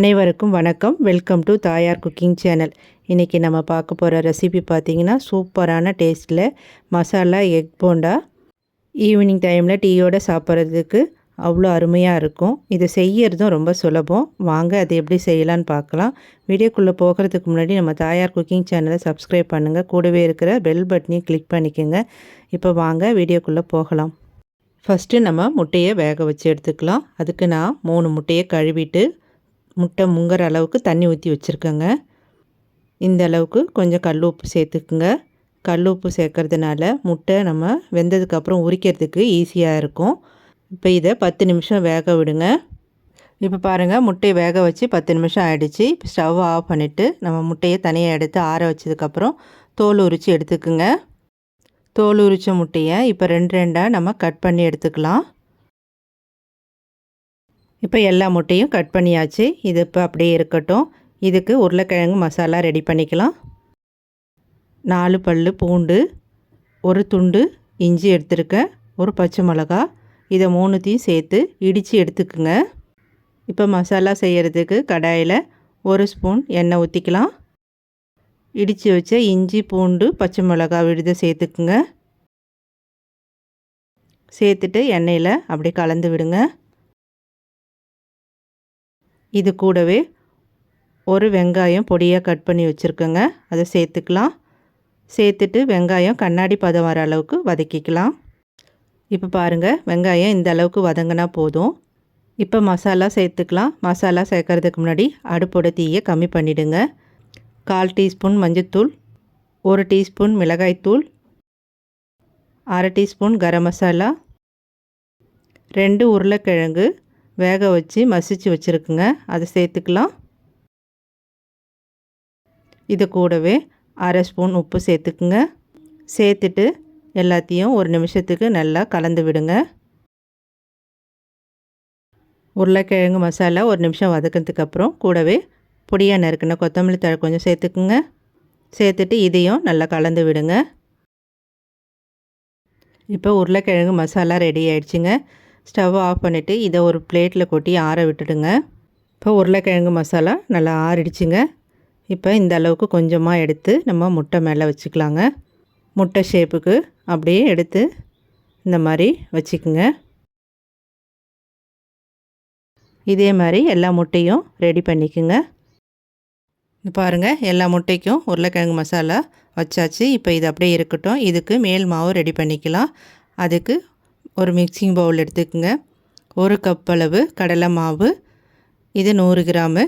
அனைவருக்கும் வணக்கம். Welcome to Thayar cooking channel இன்றைக்கி நம்ம பார்க்க போகிற ரெசிபி பார்த்திங்கன்னா சூப்பரான டேஸ்ட்டில் மசாலா எக் போண்டா. ஈவினிங் டைமில் டீயோடு சாப்பிட்றதுக்கு அவ்வளோ அருமையாக இருக்கும். இதை செய்யறதும் ரொம்ப சுலபம். வாங்க அதை எப்படி செய்யலான்னு பார்க்கலாம். வீடியோக்குள்ளே போகிறதுக்கு முன்னாடி நம்ம தாயார் குக்கிங் சேனலை சப்ஸ்கிரைப் பண்ணுங்கள் கூடவே இருக்கிற பெல் பட்டனையும் கிளிக் பண்ணிக்கோங்க. இப்போ வாங்க வீடியோக்குள்ளே போகலாம். ஃபஸ்ட்டு நம்ம முட்டையை வேக வச்சு எடுத்துக்கலாம். அதுக்கு நான் மூணு முட்டையை கழுவிட்டு முட்டை முங்குற அளவுக்கு தண்ணி ஊற்றி வச்சுருக்கேங்க. இந்த அளவுக்கு கொஞ்சம் கல் உப்பு சேர்த்துக்குங்க. கல் உப்பு சேர்க்கறதுனால முட்டை நம்ம வெந்ததுக்கப்புறம் உரிக்கிறதுக்கு ஈஸியாக இருக்கும். இப்போ இதை பத்து நிமிஷம் வேக விடுங்க. இப்போ பாருங்கள் முட்டையை வேக வச்சு பத்து நிமிஷம் ஆகிடுச்சு இப்போ ஸ்டவ் ஆஃப் பண்ணிவிட்டு நம்ம முட்டையை தனியாக எடுத்து ஆற வச்சதுக்கப்புறம் தோல் உரித்து எடுத்துக்குங்க. தோல் உரித்த முட்டையை இப்போ ரெண்டு ரெண்டாக நம்ம கட் பண்ணி எடுத்துக்கலாம். இப்போ எல்லா முட்டையும் கட் பண்ணியாச்சு. இது இப்போ அப்படியே இருக்கட்டும். இதுக்கு உருளைக்கிழங்கு மசாலா ரெடி பண்ணிக்கலாம். நாலு பல் பூண்டு ஒரு துண்டு இஞ்சி எடுத்துருக்கேன் ஒரு பச்சை மிளகா. இதை மூணுத்தையும் சேர்த்து இடித்து எடுத்துக்குங்க. இப்போ மசாலா செய்கிறதுக்கு கடாயில் ஒரு ஸ்பூன் எண்ணெய் ஊற்றிக்கலாம் இடித்து வச்ச இஞ்சி பூண்டு பச்சை மிளகா விழுத சேர்த்துக்குங்க. சேர்த்துட்டு எண்ணெயில் அப்படியே கலந்து விடுங்க. இது கூடவே ஒரு வெங்காயம் பொடியாக கட் பண்ணி வச்சுருக்கோங்க. அதை சேர்த்துக்கலாம். சேர்த்துட்டு வெங்காயம் கண்ணாடி பதம் வர அளவுக்கு வதக்கிக்கலாம். இப்போ பாருங்கள் வெங்காயம் இந்த அளவுக்கு வதங்கினா போதும். இப்போ மசாலா சேர்த்துக்கலாம். மசாலா சேர்க்கறதுக்கு முன்னாடி அடுப்போட தீயை கம்மி பண்ணிவிடுங்க கால் டீஸ்பூன் மஞ்சத்தூள் ஒரு டீஸ்பூன் மிளகாய்த்தூள் அரை டீஸ்பூன் கரம் மசாலா ரெண்டு உருளைக்கிழங்கு வேக வச்சு மசிச்சு வச்சுருக்குங்க. அதை சேர்த்துக்கலாம். இது கூடவே அரை ஸ்பூன் உப்பு சேர்த்துக்குங்க. சேர்த்துட்டு எல்லாத்தையும் ஒரு நிமிஷத்துக்கு நல்லா கலந்து விடுங்க. உருளைக்கிழங்கு மசாலா ஒரு நிமிஷம் வதக்கினதுக்கப்புறம் கூடவே பொடியாக நறுக்கின கொத்தமல்லி தழை கொஞ்சம் சேர்த்துக்குங்க. சேர்த்துட்டு இதையும் நல்லா கலந்து விடுங்க. இப்போ உருளைக்கிழங்கு மசாலா ரெடி ஆயிடுச்சுங்க. ஸ்டவ் ஆஃப் பண்ணிவிட்டு இதை ஒரு பிளேட்டில் கொட்டி ஆற விட்டுடுங்க. இப்போ உருளைக்கிழங்கு மசாலா நல்லா ஆறிடுச்சுங்க. இப்போ இந்த அளவுக்கு கொஞ்சமாக எடுத்து நம்ம முட்டை மேலே வச்சுக்கலாங்க. முட்டை ஷேப்புக்கு அப்படியே எடுத்து இந்த மாதிரி வச்சுக்குங்க. இதே மாதிரி எல்லா முட்டையும் ரெடி பண்ணிக்கோங்க. பாருங்கள் எல்லா முட்டைக்கும் உருளைக்கிழங்கு மசாலா வச்சாச்சு. இப்போ இது அப்படியே இருக்கட்டும். இதுக்கு மேல் மாவு ரெடி பண்ணிக்கலாம். அதுக்கு ஒரு மிக்சிங் பவுல் எடுத்துக்கோங்க. ஒரு கப் அளவு கடலை மாவு. இது நூறு கிராமு.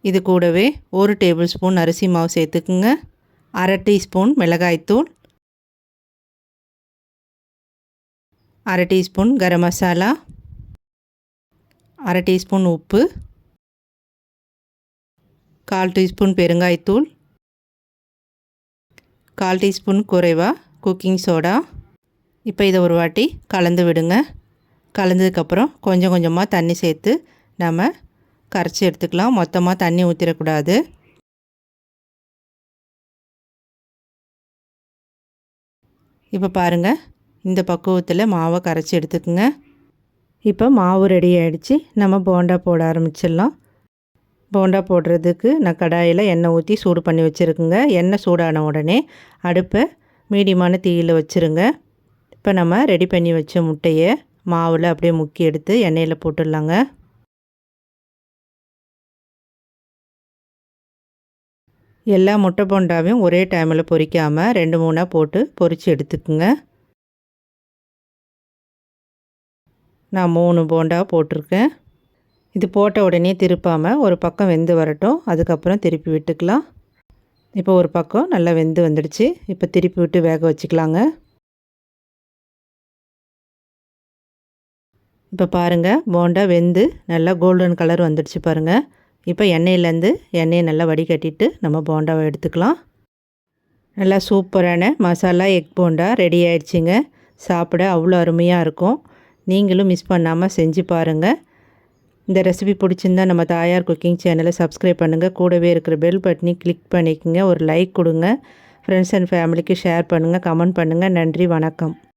இது கூடவே ஒரு டேபிள் ஸ்பூன் அரிசி மாவு சேர்த்துக்குங்க. அரை டீஸ்பூன் மிளகாய்த்தூள் அரை டீஸ்பூன் கரம் மசாலா. அரை டீஸ்பூன் உப்பு. கால் டீஸ்பூன் பெருங்காய்த்தூள். கால் டீஸ்பூன் குறைவா குக்கிங் சோடா இப்போ இதை ஒரு வாட்டி கலந்து விடுங்க. கலந்ததுக்கப்புறம் கொஞ்சம் கொஞ்சமாக தண்ணி சேர்த்து நம்ம கரைச்சி எடுத்துக்கலாம். மொத்தமாக தண்ணி ஊற்றிடக்கூடாது இப்போ பாருங்கள் இந்த பக்குவத்தில் மாவை கரைச்சி எடுத்துக்குங்க. இப்போ மாவு ரெடி ஆகிடுச்சு நம்ம போண்டா போட ஆரம்பிச்சிடலாம். போண்டா போடுறதுக்கு நான் கடாயில் எண்ணெய் ஊற்றி சூடு பண்ணி வச்சுருக்குங்க. எண்ணெய் சூடான உடனே அடுப்பை மீடியமான தீயில் வச்சுருங்க. இப்போ நம்ம ரெடி பண்ணி வச்ச முட்டையை மாவில் அப்படியே முக்கி எடுத்து எண்ணெயில் போட்டுடலாங்க. எல்லா முட்டை போண்டாவையும் ஒரே டைமில் பொறிக்காமல் ரெண்டு மூணாக போட்டு பொரித்து எடுத்துக்குங்க. நான் மூணு போண்டா போட்டிருக்கேன். இது போட்ட உடனே திருப்பாமல் ஒரு பக்கம் வெந்து வரட்டும். அதுக்கப்புறம் திருப்பி விட்டுக்கலாம். இப்போ ஒரு பக்கம் நல்லா வெந்து வந்துடுச்சு. இப்போ திருப்பி விட்டு வேக வச்சுக்கலாங்க. இப்போ பாருங்கள் போண்டா வெந்து நல்லா கோல்டன் கலர் வந்துடுச்சு பாருங்கள் இப்போ எண்ணெயிலேருந்து எண்ணெயை நல்லா வடிகட்டிட்டு நம்ம போண்டாவை எடுத்துக்கலாம். நல்லா சூப்பரான மசாலா எக் போண்டா ரெடி ஆயிடுச்சுங்க. சாப்பிட அவ்வளோ அருமையாக இருக்கும். நீங்களும் மிஸ் பண்ணாமல் செஞ்சு பாருங்கள் இந்த ரெசிபி பிடிச்சிருந்தா நம்ம தாயார் குக்கிங் சேனலை சப்ஸ்கிரைப் பண்ணுங்கள் கூடவே இருக்கிற பெல் பட்டனி கிளிக் பண்ணிக்கோங்க. ஒரு லைக் கொடுங்க. ஃப்ரெண்ட்ஸ் அண்ட் ஃபேமிலிக்கு ஷேர் பண்ணுங்கள் கமெண்ட் பண்ணுங்கள் நன்றி வணக்கம்.